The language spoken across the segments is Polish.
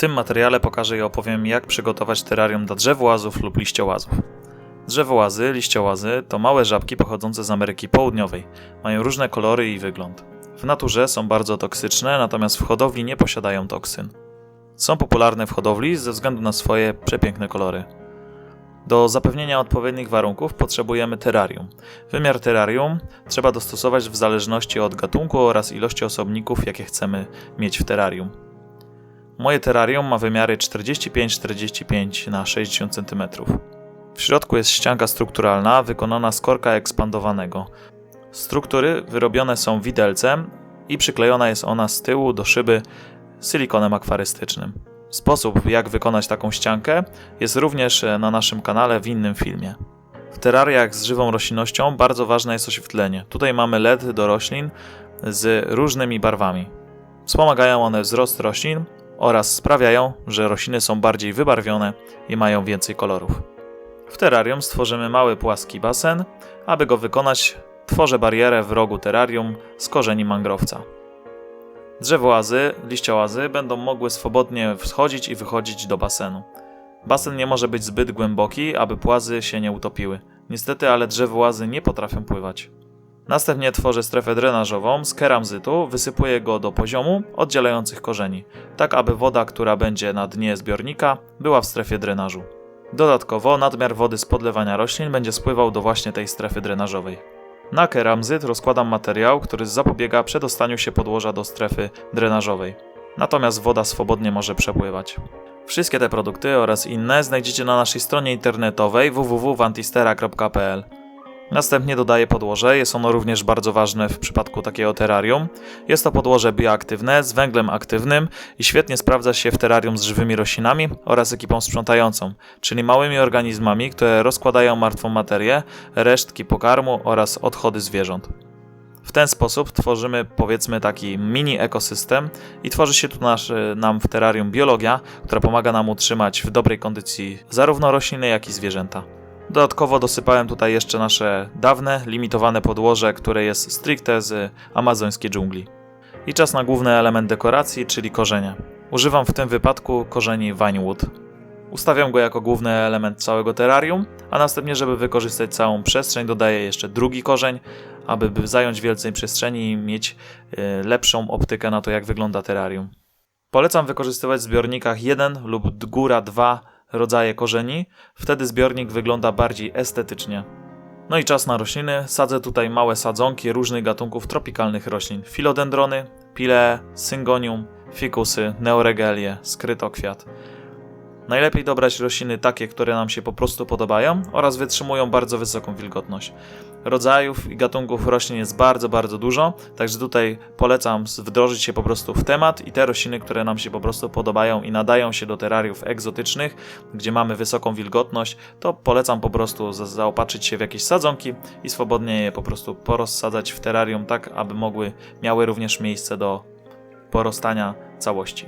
tym materiale pokażę i opowiem, jak przygotować terrarium dla drzewołazów lub liściołazów. Drzewołazy, liściołazy to małe żabki pochodzące z Ameryki Południowej. Mają różne kolory i wygląd. W naturze są bardzo toksyczne, natomiast w hodowli nie posiadają toksyn. Są popularne w hodowli ze względu na swoje przepiękne kolory. Do zapewnienia odpowiednich warunków potrzebujemy terrarium. Wymiar terrarium trzeba dostosować w zależności od gatunku oraz ilości osobników, jakie chcemy mieć w terrarium. Moje terrarium ma wymiary 45-45 na 60 cm. W środku jest ścianka strukturalna wykonana z korka ekspandowanego. Struktury wyrobione są widelcem i przyklejona jest ona z tyłu do szyby silikonem akwarystycznym. Sposób, jak wykonać taką ściankę, jest również na naszym kanale w innym filmie. W terrariach z żywą roślinnością bardzo ważne jest oświetlenie. Tutaj mamy LED do roślin z różnymi barwami. Wspomagają one wzrost roślin oraz sprawiają, że rośliny są bardziej wybarwione i mają więcej kolorów. W terrarium stworzymy mały płaski basen. Aby go wykonać, tworzę barierę w rogu terrarium z korzeni mangrowca. Drzewołazy, liściołazy będą mogły swobodnie wchodzić i wychodzić do basenu. Basen nie może być zbyt głęboki, aby płazy się nie utopiły. Niestety, ale drzewołazy nie potrafią pływać. Następnie tworzę strefę drenażową z keramzytu, wysypuję go do poziomu oddzielających korzeni, tak aby woda, która będzie na dnie zbiornika, była w strefie drenażu. Dodatkowo nadmiar wody z podlewania roślin będzie spływał do właśnie tej strefy drenażowej. Na keramzyt rozkładam materiał, który zapobiega przedostaniu się podłoża do strefy drenażowej. Natomiast woda swobodnie może przepływać. Wszystkie te produkty oraz inne znajdziecie na naszej stronie internetowej www.antistera.pl. Następnie dodaję podłoże, jest ono również bardzo ważne w przypadku takiego terrarium. Jest to podłoże bioaktywne z węglem aktywnym i świetnie sprawdza się w terrarium z żywymi roślinami oraz ekipą sprzątającą, czyli małymi organizmami, które rozkładają martwą materię, resztki pokarmu oraz odchody zwierząt. W ten sposób tworzymy powiedzmy taki mini ekosystem i tworzy się tu nasz, nam w terrarium biologia, która pomaga nam utrzymać w dobrej kondycji zarówno rośliny, jak i zwierzęta. Dodatkowo dosypałem tutaj jeszcze nasze dawne, limitowane podłoże, które jest stricte z amazońskiej dżungli. I czas na główny element dekoracji, czyli korzenie. Używam w tym wypadku korzeni Vinewood. Ustawiam go jako główny element całego terrarium, a następnie, żeby wykorzystać całą przestrzeń, dodaję jeszcze drugi korzeń, aby zająć więcej przestrzeni i mieć lepszą optykę na to, jak wygląda terrarium. Polecam wykorzystywać w zbiornikach jeden lub góra dwa rodzaje korzeni, wtedy zbiornik wygląda bardziej estetycznie. No i czas na rośliny. Sadzę tutaj małe sadzonki różnych gatunków tropikalnych roślin. Filodendrony, pile, syngonium, fikusy, neoregelie, skrytokwiat. Najlepiej dobrać rośliny takie, które nam się po prostu podobają oraz wytrzymują bardzo wysoką wilgotność. Rodzajów i gatunków roślin jest bardzo, bardzo dużo, także tutaj polecam wdrożyć się po prostu w temat i te rośliny, które nam się po prostu podobają i nadają się do terrariów egzotycznych, gdzie mamy wysoką wilgotność, to polecam po prostu zaopatrzyć się w jakieś sadzonki i swobodnie je po prostu porozsadzać w terrarium tak, aby mogły, miały również miejsce do porostania całości.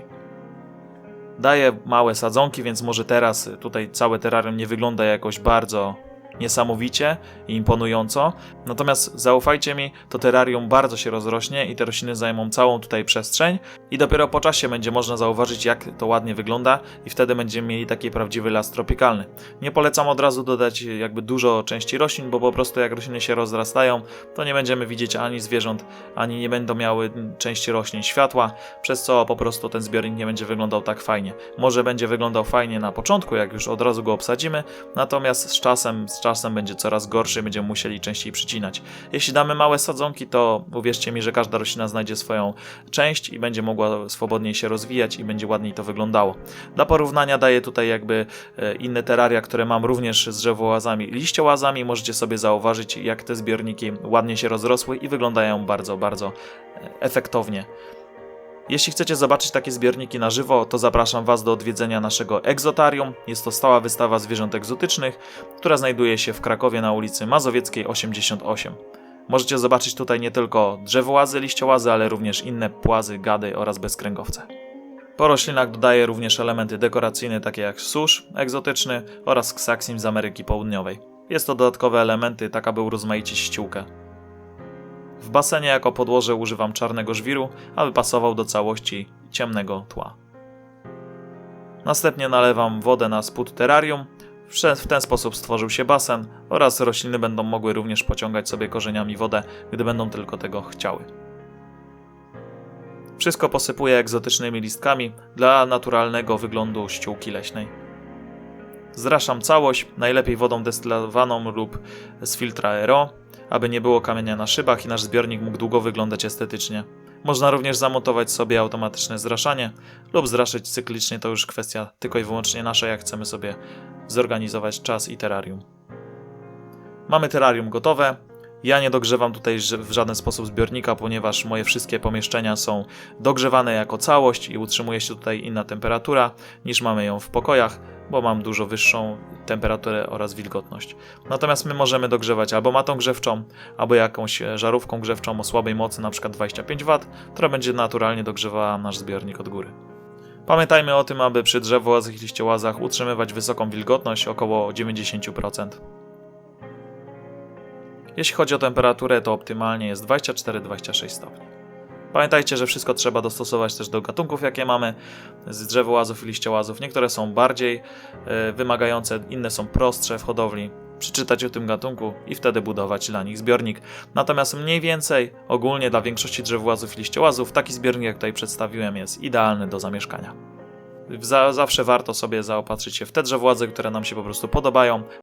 Daję małe sadzonki, więc może teraz tutaj całe terrarium nie wygląda jakoś bardzo niesamowicie i imponująco. Natomiast zaufajcie mi, to terrarium bardzo się rozrośnie i te rośliny zajmą całą tutaj przestrzeń i dopiero po czasie będzie można zauważyć jak to ładnie wygląda i wtedy będziemy mieli taki prawdziwy las tropikalny. Nie polecam od razu dodać jakby dużo części roślin, bo po prostu jak rośliny się rozrastają, to nie będziemy widzieć ani zwierząt, ani nie będą miały części roślin światła, przez co po prostu ten zbiornik nie będzie wyglądał tak fajnie. Może będzie wyglądał fajnie na początku, jak już od razu go obsadzimy, natomiast z czasem, z czasem będzie coraz gorszy, będziemy musieli częściej przycinać. Jeśli damy małe sadzonki, to uwierzcie mi, że każda roślina znajdzie swoją część i będzie mogła swobodniej się rozwijać i będzie ładniej to wyglądało. Dla porównania daję tutaj jakby e, inne terraria, które mam również z drzewołazami i liściołazami. Możecie sobie zauważyć, jak te zbiorniki ładnie się rozrosły i wyglądają bardzo, bardzo e, efektownie. Jeśli chcecie zobaczyć takie zbiorniki na żywo, to zapraszam Was do odwiedzenia naszego egzotarium. Jest to stała wystawa zwierząt egzotycznych, która znajduje się w Krakowie na ulicy Mazowieckiej 88. Możecie zobaczyć tutaj nie tylko drzewołazy, liściołazy, ale również inne płazy, gady oraz bezkręgowce. Po roślinach dodaję również elementy dekoracyjne takie jak susz egzotyczny oraz ksaksim z Ameryki Południowej. Jest to dodatkowe elementy, tak aby urozmaicić ściółkę. W basenie jako podłoże używam czarnego żwiru, aby pasował do całości ciemnego tła. Następnie nalewam wodę na spód terrarium. W ten sposób stworzył się basen oraz rośliny będą mogły również pociągać sobie korzeniami wodę, gdy będą tylko tego chciały. Wszystko posypuję egzotycznymi listkami dla naturalnego wyglądu ściółki leśnej. Zraszam całość, najlepiej wodą destylowaną lub z filtra RO, aby nie było kamienia na szybach i nasz zbiornik mógł długo wyglądać estetycznie. Można również zamontować sobie automatyczne zraszanie lub zraszyć cyklicznie, to już kwestia tylko i wyłącznie nasza, jak chcemy sobie zorganizować czas i terrarium. Mamy terrarium gotowe. Ja nie dogrzewam tutaj w żaden sposób zbiornika, ponieważ moje wszystkie pomieszczenia są dogrzewane jako całość i utrzymuje się tutaj inna temperatura niż mamy ją w pokojach, bo mam dużo wyższą temperaturę oraz wilgotność. Natomiast my możemy dogrzewać albo matą grzewczą, albo jakąś e, żarówką grzewczą o słabej mocy, np. 25 W, która będzie naturalnie dogrzewała nasz zbiornik od góry. Pamiętajmy o tym, aby przy drzewołazach i liściołazach utrzymywać wysoką wilgotność około 90%. Jeśli chodzi o temperaturę, to optymalnie jest 24-26 stopni. Pamiętajcie, że wszystko trzeba dostosować też do gatunków, jakie mamy z drzewołazów i liściołazów. Niektóre są bardziej e, wymagające, inne są prostsze w hodowli. Przeczytać o tym gatunku i wtedy budować dla nich zbiornik. Natomiast mniej więcej, ogólnie dla większości drzewołazów i liściołazów, taki zbiornik, jak tutaj przedstawiłem, jest idealny do zamieszkania. Za, zawsze warto sobie zaopatrzyć się w te drzewołazy, które nam się po prostu podobają,